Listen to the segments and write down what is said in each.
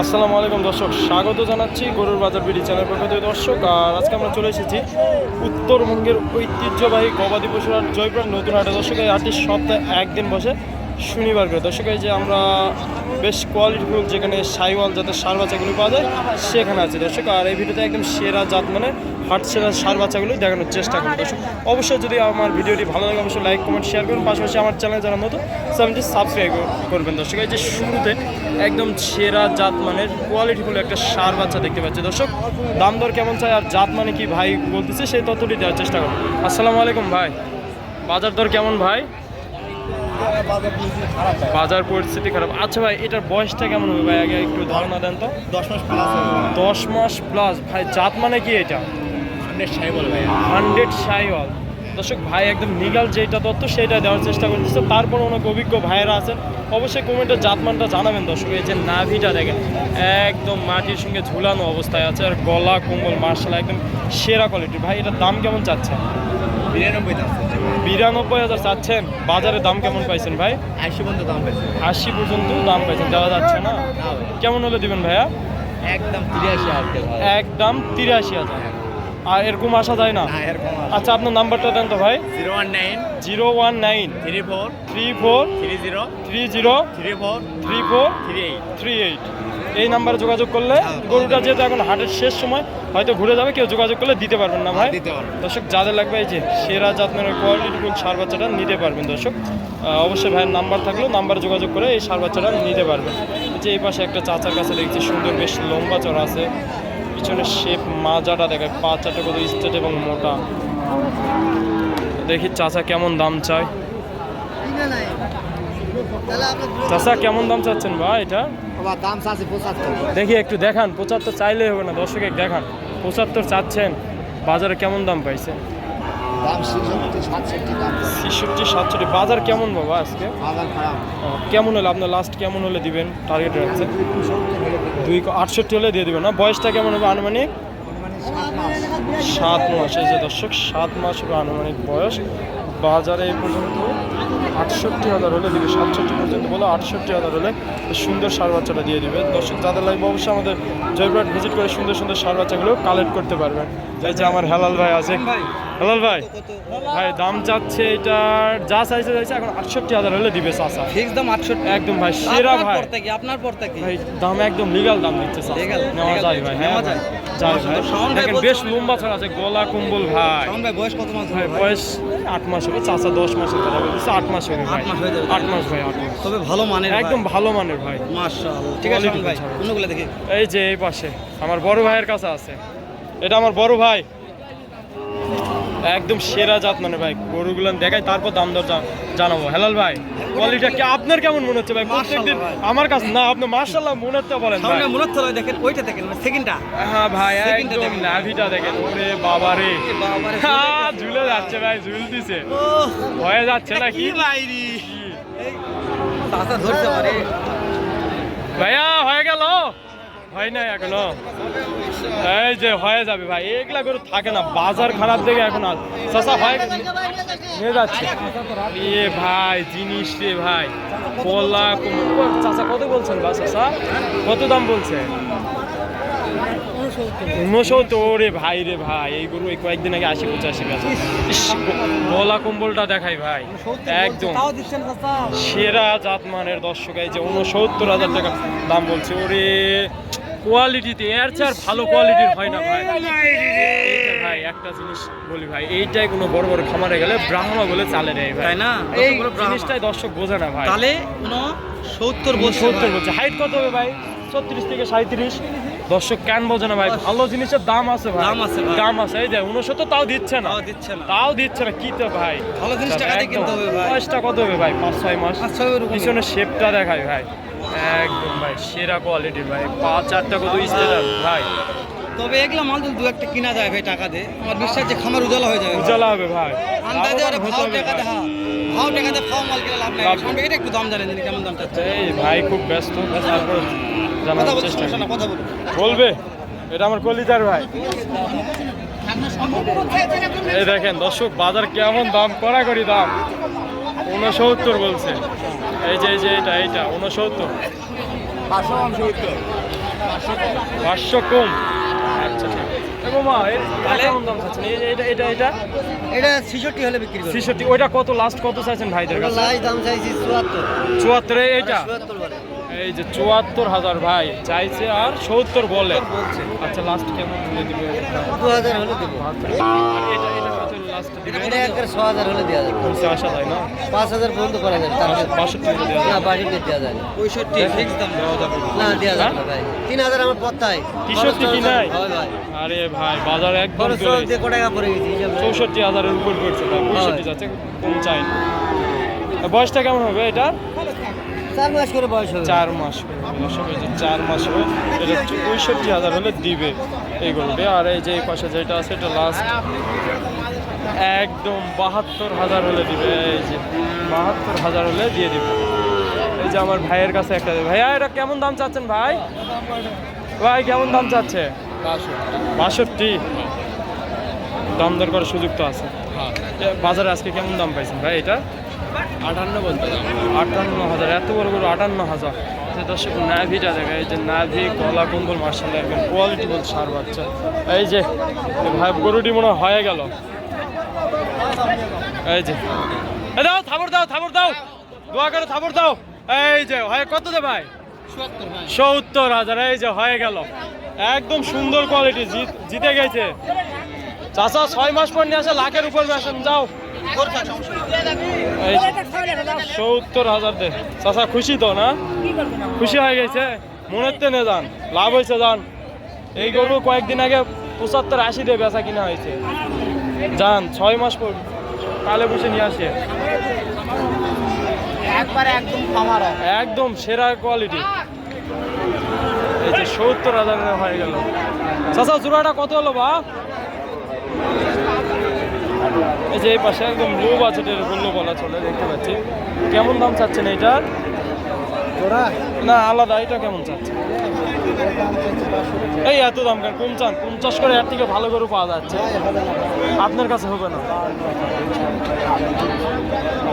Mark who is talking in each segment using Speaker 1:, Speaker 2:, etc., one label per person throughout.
Speaker 1: আসসালামু আলাইকুম দর্শক, স্বাগত জানাচ্ছি গরুর বাজার বিডি চ্যানেল থেকে। দর্শক, আর আজকে আমরা চলে এসেছি উত্তরবঙ্গের ঐতিহ্যবাহী গবাদি পশুর হাট জয়পুর নতুন হাটে। দর্শক, এই সপ্তাহে একদিন বসে শনিবার করে। দর্শক, এই যে আমরা বেশ কোয়ালিটিফুল যেখানে সাইওয়াল যাতে সার বাচ্চাগুলো পাওয়া যায়, সেখানে আছে। দর্শক, আর এই ভিডিওতে একদম সেরা জাত মানে হাট সেরা সার বাচ্চাগুলো দেখানোর চেষ্টা করি দর্শক, অবশ্যই যদি আমার ভিডিওটি ভালো লাগে, অবশ্যই লাইক কমেন্ট শেয়ার করুন। পাশাপাশি আমার চ্যানেল যারা নতুন চ্যানেলটি সাবস্ক্রাইব করবেন। দর্শক, এই যে শুরুতে একদম সেরা জাত মানের কোয়ালিটিফুল একটা সার বাচ্চা দেখতে পাচ্ছি। দর্শক, দাম দর কেমন চাই আর জাত মানে কি ভাই বলতেছে, সেই তথ্যটি দেওয়ার চেষ্টা করুন আসসালামু আলাইকুম ভাই। বাজার দর কেমন ভাই? বাজার পরিস্থিতি খারাপ। আচ্ছা ভাই এটার বয়সটা কেমন হবে ভাই? আগে একটু ধারণা দেন তো।
Speaker 2: দশ মাস প্লাস
Speaker 1: দশ মাস প্লাস ভাই জাত মানে কি এটা?
Speaker 2: হান্ড্রেড ভাই
Speaker 1: সাইওয়াল দর্শক ভাই একদম লিগাল যেটা তথ্য সেটা দেওয়ার চেষ্টা করতেছে তারপর অনেক অভিজ্ঞ ভাইয়েরা আছেন। অবশ্যই কমেন্টে জাতমানটা জানাবেন দর্শক। এই যে নাভিটা দেখেন একদম মাটির সঙ্গে ঝুলানো অবস্থায় আছে। আর গলা কোমল মার্শাল একদম সেরা কোয়ালিটি ভাই এটার দাম কেমন চাচ্ছেন?
Speaker 2: বিরানব্বই
Speaker 1: হাজার চাচ্ছেন। বাজারে দাম কেমন পাইছেন ভাই?
Speaker 2: আশি পর্যন্ত দাম পেয়েছে
Speaker 1: আশি পর্যন্ত দাম পাইছেন দেওয়া যাচ্ছে না? কেমন হলে দিবেন ভাইয়া?
Speaker 2: একদম তিরাশি হাজার
Speaker 1: একদম তিরাশি হাজার। আর এরকম আসা যায় না?
Speaker 2: না
Speaker 1: আচ্ছা আপনার নাম্বারটা দেন তো ভাই।
Speaker 2: Zero one nine
Speaker 1: zero one nine
Speaker 2: three four
Speaker 1: three four
Speaker 2: three zero
Speaker 1: three zero
Speaker 2: three four
Speaker 1: three four
Speaker 2: three eight
Speaker 1: three eight. এই নাম্বারে যোগাযোগ করলে
Speaker 2: হ্যাঁ,
Speaker 1: গরুটা যেহেতু এখন হাটের শেষ সময় হয়তো ঘুরে যাবে কেউ যোগাযোগ করলে দিতে পারবেন না ভাই। দর্শক যাদের লাগবে এই যে সেরা জাতনের কোয়ালিটিফুল সার বাচ্চাটা নিতে পারবেন দর্শক। অবশ্যই ভাইয়ের নাম্বার থাকলেও নাম্বারে যোগাযোগ করে এই সার বাচ্চাটা নিতে পারবেন। এই যে এই পাশে একটা চাচার কাছে দেখছি সুন্দর বেশ লম্বা চড়া আছে। পিছনে শেপ মাজাটা দেখায় পা চারটা কত স্টেট এবং মোটা। দেখি চাচা কেমন দাম চায়। চাচা কেমন দাম চাচ্ছেন ভাই এটা? দেখি একটু দেখান পঁচাত্তর চাইলেই হবে না দর্শক দেখান। পঁচাত্তর চাচ্ছেন বাজারে কেমন দাম পাইছে?
Speaker 2: ছেষট্টি সাতষট্টি
Speaker 1: বাজার কেমন বাবা আজকে? কেমন হলে আপনার লাস্ট কেমন হলে দিবেন টার্গেট রাখছে দুই ক- আটষট্টি হলে দিয়ে দিবেন না? বয়সটা কেমন হবে আনুমানিক?
Speaker 2: মানে সাত মাস।
Speaker 1: সাত মাস এই যে দর্শক সাত মাস হবে আনুমানিক বয়স। বাজারে এই পর্যন্ত আটষট্টি হাজার হলে দিবে সাতষট্টি পর্যন্ত বলে আটষট্টি হাজার হলে সুন্দর সার বাচ্চাটা দিয়ে দিবে। দর্শক যাদের লাগবে অবশ্যই আমাদের জয়পুরহাট ভিজিট করে সুন্দর সুন্দর সার বাচ্চাগুলো কালেক্ট করতে পারবেন। এই যে আমার হেলাল ভাই আছে। হেলাল ভাই ভাই দাম চাচ্ছে এটার যা চাইছে চাইছে এখন আটষট্টি হাজার হলে দিবে চাচা।
Speaker 3: ফিক্স দাম আটষট্টি।
Speaker 1: একদম ভাই সেরা ভাই।
Speaker 3: আপনার পর থেকে
Speaker 1: ভাই দাম একদম লিগাল দাম দিচ্ছে। নেওয়া যায় ভাই হ্যাঁ
Speaker 3: নেওয়া
Speaker 1: ভাই। দেখেন বেশ লম্বা ছাড় আছে গলা কুম্বল ভাই।
Speaker 3: বয়স কত মাস
Speaker 1: ভাই বয়স আট মাস হবে চাচা দশ মাসের কথা বলতেছে আট মাস হবে ভাই।
Speaker 3: আট মাস
Speaker 1: আট মাস ভাই আট মাস।
Speaker 3: তবে ভালো মানের
Speaker 1: একদম ভালো মানের ভাই।
Speaker 3: মাশাআল্লাহ ঠিক আছে ভাই। দেখি?
Speaker 1: এই যে এই পাশে আমার বড় ভাইয়ের কাছে আছে। এটা আমার বড় ভাই। একদম সেরা জাত মানে ভাই গরুগুলো দেখাই তারপর দাম দর জানাব। হেলাল ভাই কোয়ালিটা কি আপনার কেমন মনে হচ্ছে ভাই? প্রত্যেকদিন আমার কাছে না আপনি মার্শাল্লাহ মনে হচ্ছে বলেন ভাই।
Speaker 3: ভাই মনে হচ্ছে দেখেন ওইটা দেখেন সেকেন্ডটা
Speaker 1: হ্যাঁ ভাই একদম নাভিটা দেখেন ওরে বাবা রে। হ্যাঁ, ঝুলে যাচ্ছে ভাই ঝুলতিছে হয়ে যাচ্ছে না কি
Speaker 3: কি? বাইরি চাচা ধরতে পারে
Speaker 1: ভাইয়া হয়ে গেল? হয় নাই এখনও? এই যে হয়ে যাবে ভাই এগুলা থাকে না বাজার খারাপ দেখে এখন আর হয় নিয়ে যাচ্ছে। এ ভাই জিনিস রে ভাই কলা চাচা কত বলছেন বা চাচা? কত দাম বলছে? উনসত্তর। রে ভাই রে ভাই এই গরু এই কয়েকদিন আগে আশি পঁচাশি গেছে। গলা কম্বলটা দেখাই ভাই একদম। সেরা জাতমানের দর্শক এই যে উনসত্তর হাজার টাকা দাম বলছে। ওরে কোয়ালিটিতে এর চেয়ে আর ভালো কোয়ালিটির হয় না ভাই। ভাই একটা জিনিস বলি ভাই এইটাই কোনো বড় বড় খামারে গেলে ব্রাহ্মা বলে চালে নেয় ভাই।
Speaker 3: তাই না?
Speaker 1: এই। জিনিসটাই দর্শক বোঝে না ভাই।
Speaker 3: তাহলে কোনো সত্তর বছর
Speaker 1: সত্তর বলছে হাইট কত হবে ভাই? ছত্রিশ থেকে সাঁত্রিশ দর্শক কেন বোঝে না ভাই? ভালো জিনিসের দাম আছে ভাই।
Speaker 3: দাম আছে
Speaker 1: দাম আছে। এই যে উনসত্তর তাও দিচ্ছে না।
Speaker 3: দিচ্ছে না।
Speaker 1: তাও দিচ্ছে না। কি তো ভাই?
Speaker 3: ভালো জিনিস টাকা দিয়ে কিনতে হবে ভাই।
Speaker 1: বয়সটা কত হবে ভাই? পাঁচ ছয় মাস।
Speaker 3: পাঁচ ছয়
Speaker 1: পিছনে শেপটা দেখায় ভাই। একদম ভাই সেরা কোয়ালিটির ভাই। পাঁচ চারটা কত স্টেটার ভাই।
Speaker 3: তবে এগুলা মাল দু একটা কিনা যায় ভাই টাকা দিয়ে আমার বিশ্বাস যে খামার উজালা হয়ে যাবে
Speaker 1: উজালা হবে ভাই।
Speaker 3: আন্দাজে ওরা ভাও টাকা
Speaker 1: ভাই।
Speaker 3: দেখা ভাও টাকা দিয়ে ফাও মাল কিনে লাভ নেই।
Speaker 1: লাভ
Speaker 3: এটা একটু দাম জানেন কেমন দাম চাচ্ছে
Speaker 1: এই ভাই খুব ব্যস্ত তারপর জানার চেষ্টা করি।
Speaker 3: কথা বলুন
Speaker 1: বলবে? এটা আমার কলিজার ভাই। এই দেখেন দর্শক বাজার কেমন দাম কড়াকড়ি দাম। উনসত্তর বলছে। এই যে এই যে এটা এইটা উনসত্তর
Speaker 2: পাঁচশো
Speaker 1: কম আচ্ছা
Speaker 3: বিক্রি
Speaker 1: ওইটা কত লাস্ট কত চাইছেন ভাইদের কাছে?
Speaker 3: চুয়াত্তর।
Speaker 1: এইটা? এই যে চুয়াত্তর হাজার ভাই চাইছে আর সত্তর বলে। আচ্ছা লাস্ট কেমন বলে দিবে?
Speaker 3: দু হাজার হলে দেবো।
Speaker 1: লাস্ট
Speaker 3: এটা ছ হাজার হলে দেওয়া যাবে।
Speaker 1: যায় না?
Speaker 3: পাঁচ হাজার পর্যন্ত করা যাবে তারপরে
Speaker 1: বাষট্টি হলে দেওয়া
Speaker 3: না
Speaker 1: যায়
Speaker 3: বাড়িতে দেওয়া যায় না। পঁয়ষট্টি ফিক্স দাম
Speaker 1: দেওয়া যাবে।
Speaker 3: না দেওয়া যাবে না ভাই। তিন হাজার আমার পত্তায়।
Speaker 1: তেষট্টি কি নাই? আরে ভাই বাজার একদম চলে
Speaker 3: টরচ টাকা পড়ে গেছি
Speaker 1: চৌষট্টি হাজারের উপর পড়ছে পঁয়ষট্টি যাচ্ছে কম চাই না। বয়সটা কেমন হবে এটা?
Speaker 3: চার মাস করে বয়স হবে।
Speaker 1: চার মাস চার মাস হবে এটা পঁয়ষট্টি হাজার হলে দিবে এই গরুটি। আর এই যে পাশে যেটা আছে এটা লাস্ট একদম বাহাত্তর হাজার হলে দিবে এই যে বাহাত্তর হাজার হলে দিয়ে দিবে। এই যে আমার ভাইয়ের কাছে একটা ভাইয়া এটা কেমন দাম চাচ্ছেন ভাই? ভাই কেমন দাম চাচ্ছে? বাষট্টি। দাম দর করার সুযোগ তো আছে। বাজারে আজকে কেমন দাম পাইছেন ভাই এটা? আটান্ন বলতে আটান্ন হাজার এত বড় বড় আটান্ন হাজার। দর্শক নাভিটা দেখা এই যে নাভি গলা কম্বল মার্শাল একদম কোয়ালিটি বল সার বাচ্চা। এই যে ভাই গরুটি মনে হয় হয়ে গেল। এই যে। দাও দাও দাও। দাও। এই যে, হয় কত দে ভাই? সত্তর হাজার, এই যে, হয়ে গেল। একদম সুন্দর কোয়ালিটি জিতে গেছে। চাচা, ছয় মাস পর নিয়ে আসে, লাখের উপর যাও। সত্তর হাজার দে। চাচা, খুশি তো, না? খুশি হয়ে গেছে। মনের তে নে যান, লাভ হয়েছে যান। এই গরু কয়েকদিন আগে পঁচাত্তর আশি দিয়ে বেচা কিনা হয়েছে। যান ছয় মাস পর কালে বসে নিয়ে আসে।
Speaker 3: একবারে একদম
Speaker 1: সেরা কোয়ালিটি এই যে সত্তর হাজার হয়ে গেল। চাচা জোড়াটা কত হলো বা? এই যে এই পাশে একদম লো বাজেটের বলল বলা চলে দেখতে পাচ্ছি। কেমন দাম চাচ্ছেন এইটার? না আলাদা এটা কেমন চাচ্ছে এই এত দাম কেন? কম চান পঞ্চাশ করে এর থেকে ভালো করে পাওয়া যাচ্ছে। আপনার কাছে হবে না?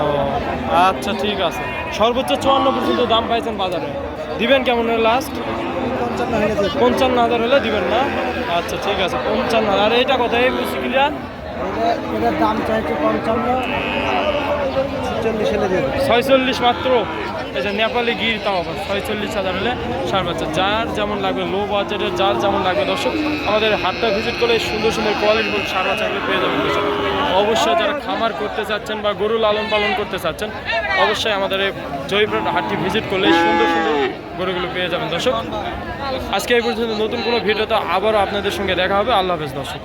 Speaker 1: ও আচ্ছা ঠিক আছে। সর্বোচ্চ চুয়ান্ন পর্যন্ত দাম পাইছেন বাজারে। দিবেন কেমন লাস্ট পঞ্চান্ন হাজার হলে দিবেন না? আচ্ছা ঠিক আছে পঞ্চান্ন হাজার। আর এইটা কথা এই মুসিকিরা
Speaker 3: এটার দাম চাইছে পঞ্চান্ন।
Speaker 1: ছয়চল্লিশ মাত্র? এই যে নেপালি গির তাও আবার ছয়চল্লিশ হাজার হলে সার বাচ্চা। যার যেমন লাগবে লো বাজেটের যার যেমন লাগবে দর্শক, আমাদের হাটটা ভিজিট করে সুন্দর সুন্দর কোয়ালিটি সার বাচ্চাগুলো পেয়ে যাবেন দর্শক। অবশ্যই যারা খামার করতে চাচ্ছেন বা গরু লালন পালন করতে চাচ্ছেন, অবশ্যই আমাদের এই জয়পুর হাটটি ভিজিট করলে সুন্দর সুন্দর গরুগুলো পেয়ে যাবেন দর্শক। আজকে এই পর্যন্ত নতুন কোনো ভিডিওতে আবারও আপনাদের সঙ্গে দেখা হবে। আল্লাহ হাফেজ দর্শক।